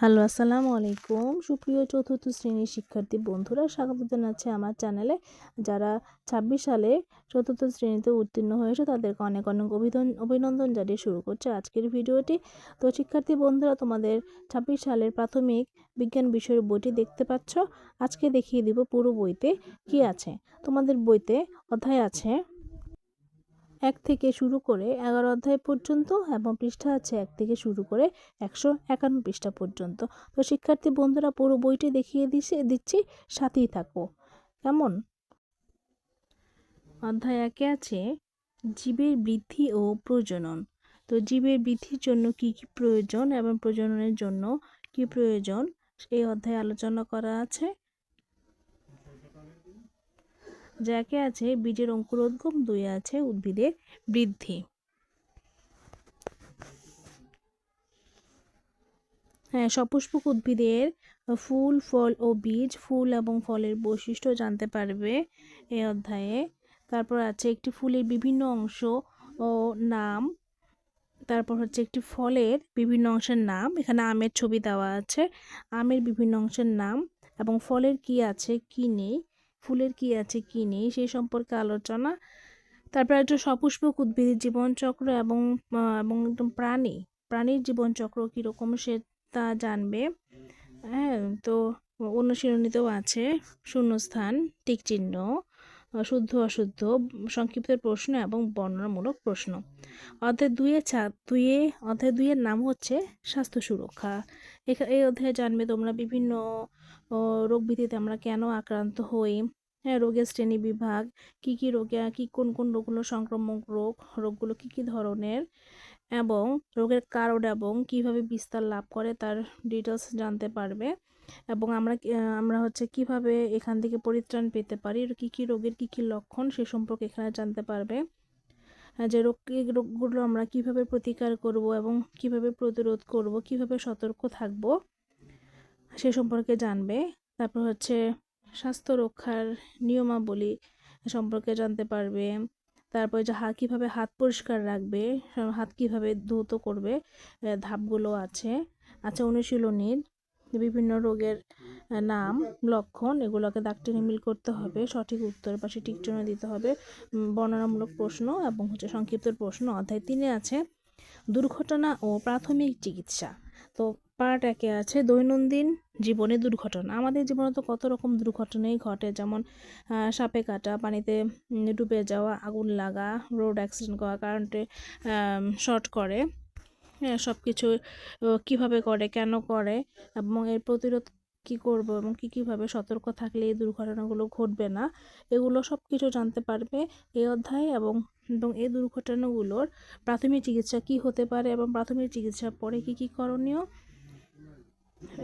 Hello, আসসালামু আলাইকুম। সুপ্রিয় চতুর্থ শ্রেণির শিক্ষার্থী বন্ধুরা, স্বাগত জানাচ্ছি আমার চ্যানেলে। যারা ছাব্বিশ সালে চতুর্থ শ্রেণীতে উত্তীর্ণ হয়েছে, তাদেরকে অনেক অনেক অভিনন্দন জানিয়ে শুরু করছে আজকের ভিডিওটি। তো শিক্ষার্থী বন্ধুরা, তোমাদের ছাব্বিশ সালের প্রাথমিক বিজ্ঞান বিষয়ের বইটি দেখতে পাচ্ছ। আজকে দেখিয়ে দিব পুরো বইতে কি আছে। তোমাদের বইতে অধ্যায় আছে এক থেকে শুরু করে এগারো অধ্যায় পর্যন্ত এবং পৃষ্ঠা আছে এক থেকে শুরু করে একশো একান্ন পৃষ্ঠা পর্যন্ত। তো শিক্ষার্থী বন্ধুরা পুরো বইটি দেখিয়ে দিছে, দিচ্ছি, সাথেই থাকো। কেমন? অধ্যায় একে আছে, জীবের বৃদ্ধি ও প্রজনন। তো জীবের বৃদ্ধির জন্য কি কি প্রয়োজন এবং প্রজননের জন্য কি প্রয়োজন? এই অধ্যায়ে আলোচনা করা আছে। যাকে আছে বীজের অঙ্কুরোদ্গম, দুই আছে উদ্ভিদের বৃদ্ধি। হ্যাঁ সপুষ্পক উদ্ভিদের ফুল, ফল ও বীজ, ফুল এবং ফলের বৈশিষ্ট্য জানতে পারবে এই অধ্যায়ে। তারপর আছে একটি ফুলের বিভিন্ন অংশ ও নাম। তারপর হচ্ছে একটি ফলের বিভিন্ন অংশের নাম। এখানে আমের ছবি দেওয়া আছে। আমের বিভিন্ন অংশের নাম এবং ফলের কি আছে, কি নেই। ফুলের কি আছে, কি নেই সেই সম্পর্কে আলোচনা। তারপরে একটা সপুষ্পক উদ্ভিদের জীবনচক্র এবং এবং একদম প্রাণী। প্রাণীর জীবনচক্র কীরকম সে তা জানবে। হ্যাঁ তো অনুশীলনীতেও আছে শূন্যস্থান, টিকচিহ্ন শুদ্ধ, অশুদ্ধ, সংক্ষিপ্ত প্রশ্ন এবং বর্ণনামূলক প্রশ্ন। অধ্যায় দুয়ে চা দুয়ে অধ্যায় দুইয়ের নাম হচ্ছে স্বাস্থ্য সুরক্ষা। এই অধ্যায়ে জানবে তোমরা বিভিন্ন রোগ ব্যাধিতে আমরা কেন আক্রান্ত হই হ্যাঁ রোগের শ্রেণি বিভাগ, কি কি রোগে কি কোন কোন রোগগুলো সংক্রামক রোগ, রোগগুলো কি কি ধরনের এবং রোগের কারণ এবং কীভাবে বিস্তার লাভ করে তার ডিটেলস জানতে পারবে এবং আমরা আমরা হচ্ছে কীভাবে এখান থেকে পরিত্রাণ পেতে পারি, কি কি রোগের কি কি লক্ষণ সে সম্পর্কে এখানে জানতে পারবে। যে রোগ রোগগুলো আমরা কীভাবে প্রতিকার করব এবং কীভাবে প্রতিরোধ করব, কীভাবে সতর্ক থাকব সে সম্পর্কে জানবে। তারপর হচ্ছে স্বাস্থ্য রক্ষার নিয়মাবলী সম্পর্কে জানতে পারবে। তারপরে যে হাত কীভাবে হাত পরিষ্কার রাখবে হাত কীভাবে ধৌত করবে ধাপগুলো আছে। আচ্ছা অনুশীলনীর, বিভিন্ন রোগের নাম, লক্ষণ, এগুলোকে দাগ টেনে মিল করতে হবে, সঠিক উত্তরের পাশে টিকটনে দিতে হবে বর্ণনামূলক প্রশ্ন এবং হচ্ছে সংক্ষিপ্ত প্রশ্ন। অধ্যায় তিনে আছে, দুর্ঘটনা ও প্রাথমিক চিকিৎসা। তো পার্ট একে আছে দৈনন্দিন জীবনে দুর্ঘটনা। আমাদের জীবনে তো কত রকম দুর্ঘটনাই ঘটে, যেমন সাপে কাটা, পানিতে ডুবে যাওয়া, আগুন লাগা, রোড অ্যাক্সিডেন্ট করা কারেন্টে শর্ট করে হ্যাঁ সব কিছু কীভাবে করে, কেন করে, এবং এর প্রতিরোধ কী করব এবং কী কীভাবে সতর্ক থাকলে এই দুর্ঘটনাগুলো ঘটবে না, এগুলো সব কিছু জানতে পারবে এই অধ্যায়ে এবং এবং এই দুর্ঘটনাগুলোর প্রাথমিক চিকিৎসা কী হতে পারে এবং প্রাথমিক চিকিৎসার পরে কী কী করণীয়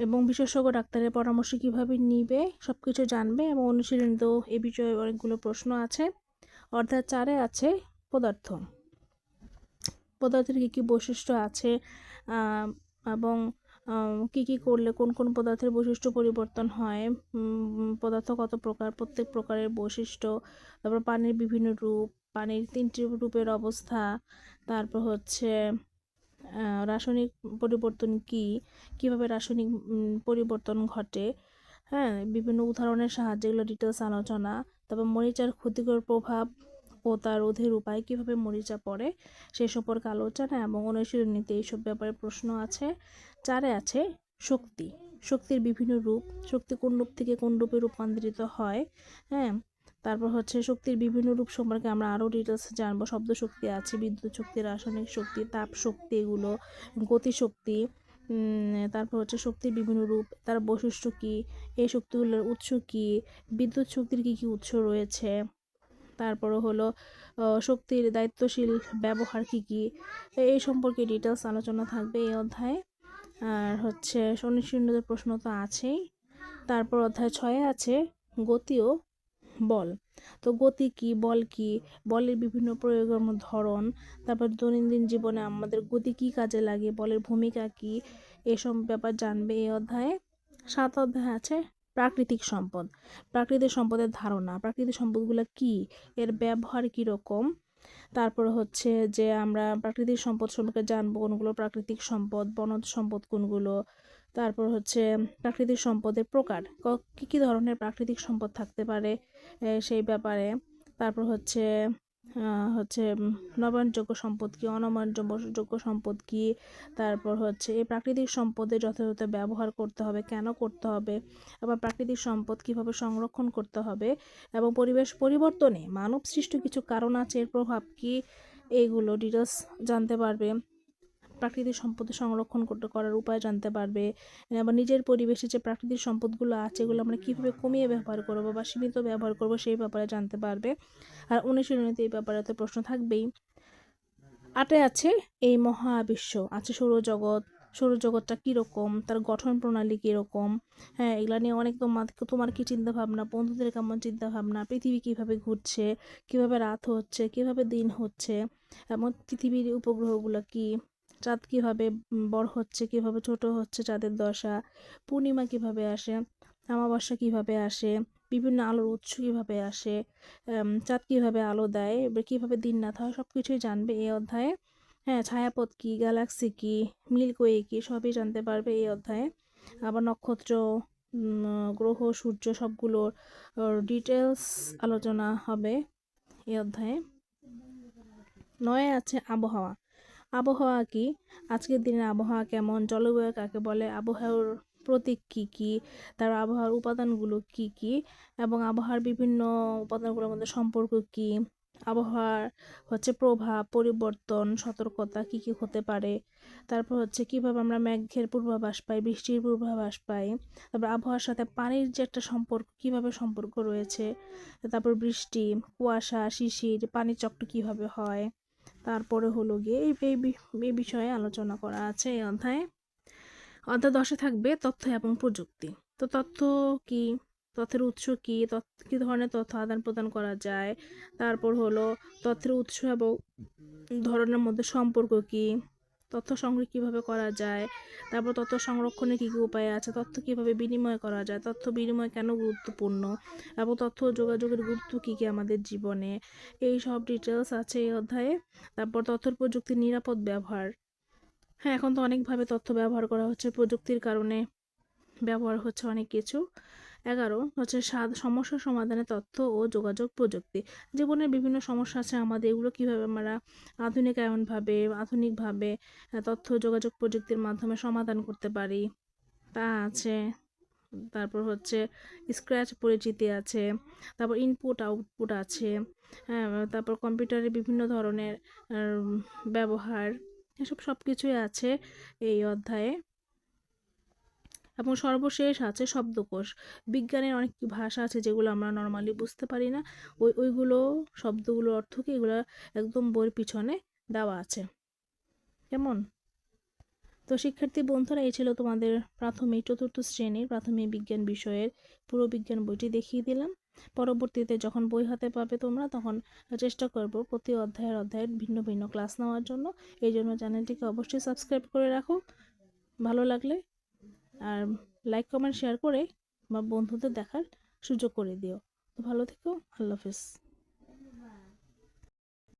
এবং বিশেষজ্ঞ ডাক্তারের পরামর্শ কীভাবে নিবে সব কিছু জানবে এবং অনুশীলনীতেও এ বিষয়ে অনেকগুলো প্রশ্ন আছে। অর্থাৎ চারে আছে পদার্থ। পদার্থের কী কী বৈশিষ্ট্য আছে এবং কি কি করলে, কোন কোন পদার্থের বৈশিষ্ট্য পরিবর্তন হয় পদার্থ কত প্রকার, প্রত্যেক প্রকারের বৈশিষ্ট্য, তারপর পানির বিভিন্ন রূপ, পানির তিনটি রূপের অবস্থা, তারপর হচ্ছে রাসায়নিক পরিবর্তন কি, কীভাবে রাসায়নিক পরিবর্তন ঘটে হ্যাঁ বিভিন্ন উদাহরণের সাহায্যে এগুলো ডিটেলস আলোচনা, তারপর মরিচার ক্ষতিকর প্রভাব ও তার রোধের উপায় কীভাবে মরিচা পড়ে, সে সম্পর্কে আলোচনা এবং অনুশীলনীতে এইসব ব্যাপারে প্রশ্ন আছে। চারে আছে শক্তি। শক্তির বিভিন্ন রূপ, শক্তি কোন রূপ থেকে কোন রূপে রূপান্তরিত হয় হ্যাঁ? তারপর হচ্ছে শক্তির বিভিন্ন রূপ সম্পর্কে আমরা আরও ডিটেলস জানব। শব্দ শক্তি আছে, বিদ্যুৎ শক্তি, রাসায়নিক শক্তি, তাপ শক্তি এগুলো গতিশক্তি তারপর হচ্ছে শক্তির বিভিন্ন রূপ, তার বৈশিষ্ট্য কী, এই শক্তিগুলোর উৎস কী, বিদ্যুৎ শক্তির কী কী উৎস রয়েছে, তারপরও হলো শক্তির দায়িত্বশীল ব্যবহার কী কী, এই সম্পর্কে ডিটেলস আলোচনা থাকবে এই অধ্যায়ে। আর হচ্ছে শূন্যদের প্রশ্ন তো আছেই। তারপর অধ্যায় ছয়ে আছে গতি ও বল। তো গতি কি, বল কি? বলের বিভিন্ন প্রয়োগের ধরন, তারপর দৈনন্দিন জীবনে আমাদের গতি কি কাজে লাগে, বলের ভূমিকা কি, এসব ব্যাপার জানবে এই অধ্যায়ে। সাত অধ্যায় আছে প্রাকৃতিক সম্পদ। প্রাকৃতিক সম্পদের ধারণা, প্রাকৃতিক সম্পদগুলো কি, এর ব্যবহার কীরকম তারপর হচ্ছে যে আমরা প্রাকৃতিক সম্পদ সম্পর্কে জানব, কোনগুলো প্রাকৃতিক সম্পদ, বনজ সম্পদ কোনগুলো। তারপর হচ্ছে প্রাকৃতিক সম্পদের প্রকার, কী কী ধরনের প্রাকৃতিক সম্পদ থাকতে পারে সেই ব্যাপারে। তারপর হচ্ছে হচ্ছে নবায়নযোগ্য সম্পদ কী অনবায়নযোগ্য সম্পদ কী, তারপর হচ্ছে, এই প্রাকৃতিক সম্পদে যথাযথ ব্যবহার করতে হবে, কেন করতে হবে, আবার প্রাকৃতিক সম্পদ কীভাবে সংরক্ষণ করতে হবে এবং পরিবেশ পরিবর্তনে মানব সৃষ্ট কিছু কারণ আছে, এর প্রভাব কী, এইগুলো ডিটেলস জানতে পারবে। প্রাকৃতিক সম্পদ সংরক্ষণ করতে, করার উপায় জানতে পারবে। আবার নিজের পরিবেশে যে প্রাকৃতিক সম্পদগুলো আছে, এগুলো আমরা কীভাবে কমিয়ে ব্যবহার করব বা সীমিত ব্যবহার করব সেই ব্যাপারে জানতে পারবে। আর অনুশীলনীতে এই ব্যাপারে তো প্রশ্ন থাকবেই। আটে আছে এই মহাবিশ্ব, আছে সৌরজগৎ। সৌরজগৎটা কীরকম? তার গঠন প্রণালী কীরকম? হ্যাঁ এগুলা নিয়ে অনেক তোমার তোমার কী চিন্তাভাবনা? বন্ধুদের কেমন চিন্তাভাবনা? পৃথিবী কীভাবে ঘুরছে? কীভাবে রাত হচ্ছে? কীভাবে দিন হচ্ছে? এবং পৃথিবীর উপগ্রহগুলো কী? চাঁদ কীভাবে বড় হচ্ছে, কীভাবে ছোট হচ্ছে চাঁদের দশা, পূর্ণিমা কীভাবে আসে, অমাবস্যা কীভাবে আসে, বিভিন্ন আলোর উৎস কীভাবে আসে চাঁদ কীভাবে আলো দেয় কীভাবে দিন রাত হয় সব কিছুই জানবে এই অধ্যায়ে। হ্যাঁ ছায়াপথ কী, গ্যালাক্সি কী, মিল্কওয়ে কী, সবই জানতে পারবে এই অধ্যায়ে। আবার নক্ষত্র গ্রহ, সূর্য, সবগুলোর ডিটেলস আলোচনা হবে এই অধ্যায়ে। নয় আছে আবহাওয়া। আবহাওয়া কি? আজকের দিনের আবহাওয়া কেমন? জলবায়ু কাকে বলে? আবহাওয়ার প্রতীক কী কী? তার আবহাওয়ার উপাদানগুলো কি কি? এবং আবহাওয়ার বিভিন্ন উপাদানগুলোর মধ্যে সম্পর্ক কি? আবহাওয়ার হচ্ছে প্রভাব, পরিবর্তন, সতর্কতা কি কি হতে পারে? তারপর হচ্ছে কীভাবে আমরা মেঘের পূর্বাভাস পাই, বৃষ্টির পূর্বাভাস পাই? তারপর আবহাওয়ার সাথে পানির যে একটা সম্পর্ক, কীভাবে সম্পর্ক রয়েছে? তারপর বৃষ্টি, কুয়াশা, শিশির, পানির চক্র কীভাবে হয়? তারপরে হলো গিয়ে এই এই বিষয়ে আলোচনা করা আছে এই অধ্যায়ে। অধ্যায় দশে থাকবে তথ্য এবং প্রযুক্তি। তো তথ্য কি? তথ্যের উৎস কি? তথ্য কী ধরনের তথ্য আদান প্রদান করা যায়? তারপর হলো তথ্যের উৎস এবং ধরনের মধ্যে সম্পর্ক কি? তথ্য সংগ্রহ কীভাবে করা যায়, তারপর তথ্য সংরক্ষণের কী কী উপায় আছে, তথ্য কীভাবে বিনিময় করা যায়, তথ্য বিনিময় কেন গুরুত্বপূর্ণ এবং তথ্য যোগাযোগের গুরুত্ব কী কী আমাদের জীবনে, এই সব ডিটেলস আছে এই অধ্যায়ে, তারপর তথ্য প্রযুক্তির নিরাপদ ব্যবহার। হ্যাঁ এখন তো অনেকভাবে তথ্য ব্যবহার করা হচ্ছে, প্রযুক্তির কারণে ব্যবহার হচ্ছে অনেক কিছু। এগারো হচ্ছে সমস্যা সমাধানে তথ্য ও যোগাযোগ প্রযুক্তি। জীবনের বিভিন্ন সমস্যা আছে, আমাদের এগুলো কীভাবে আমরা আধুনিকায়নভাবে আধুনিকভাবে তথ্য যোগাযোগ প্রযুক্তির মাধ্যমে সমাধান করতে পারি। তা আছে। তারপর হচ্ছে স্ক্র্যাচ পরিচিতি আছে, তারপর ইনপুট আউটপুট আছে হ্যাঁ তারপর কম্পিউটারে বিভিন্ন ধরনের ব্যবহার, এসব সব কিছুই আছে এই অধ্যায়ে। এবং সর্বশেষ আছে শব্দকোষ। বিজ্ঞানের অনেক ভাষা আছে যেগুলো আমরা নর্মালি বুঝতে পারি না। ওই, ওইগুলো, শব্দগুলো অর্থ কি এগুলো একদম বইয়ের পিছনে দেওয়া আছে। কেমন? তো শিক্ষার্থী বন্ধুরা, এই ছিল তোমাদের প্রাথমিক চতুর্থ শ্রেণির প্রাথমিক বিজ্ঞান বিষয়ের পুরো বিজ্ঞান বইটি দেখিয়ে দিলাম। পরবর্তীতে যখন বই হাতে পাবে তোমরা, তখন চেষ্টা করব প্রতি অধ্যায়ের অধ্যায়ের ভিন্ন ভিন্ন ক্লাস নেওয়ার জন্য। এই জন্য চ্যানেলটিকে অবশ্যই সাবস্ক্রাইব করে রাখো। ভালো লাগলে আর লাইক কমেন্ট শেয়ার করে বা বন্ধুদের দেখার সুযোগ করে দিও। তো ভালো থেকো, আল্লাহ হাফেজ।